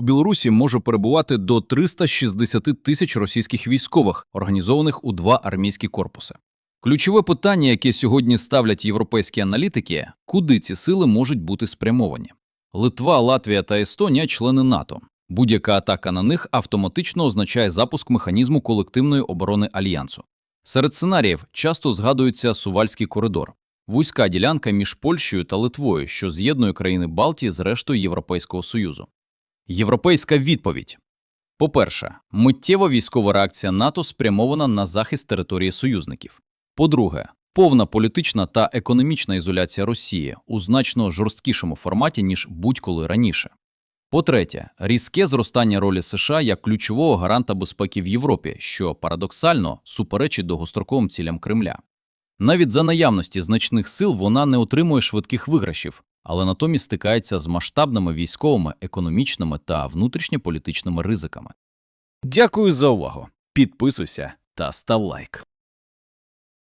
У Білорусі може перебувати до 360 тисяч російських військових, організованих у два армійські корпуси. Ключове питання, яке сьогодні ставлять європейські аналітики, куди ці сили можуть бути спрямовані. Литва, Латвія та Естонія – члени НАТО. Будь-яка атака на них автоматично означає запуск механізму колективної оборони альянсу. Серед сценаріїв часто згадується Сувальський коридор – вузька ділянка між Польщею та Литвою, що з'єднує країни Балтії з рештою Європейського Союзу. Європейська відповідь. По-перше, миттєва військова реакція НАТО спрямована на захист території союзників. По-друге, повна політична та економічна ізоляція Росії у значно жорсткішому форматі, ніж будь-коли раніше. По-третє, різке зростання ролі США як ключового гаранта безпеки в Європі, що парадоксально суперечить довгостроковим цілям Кремля. Навіть за наявності значних сил вона не отримує швидких виграшів, але натомість стикається з масштабними військовими, економічними та внутрішньополітичними ризиками. Дякую за увагу. Підписуйся та став лайк.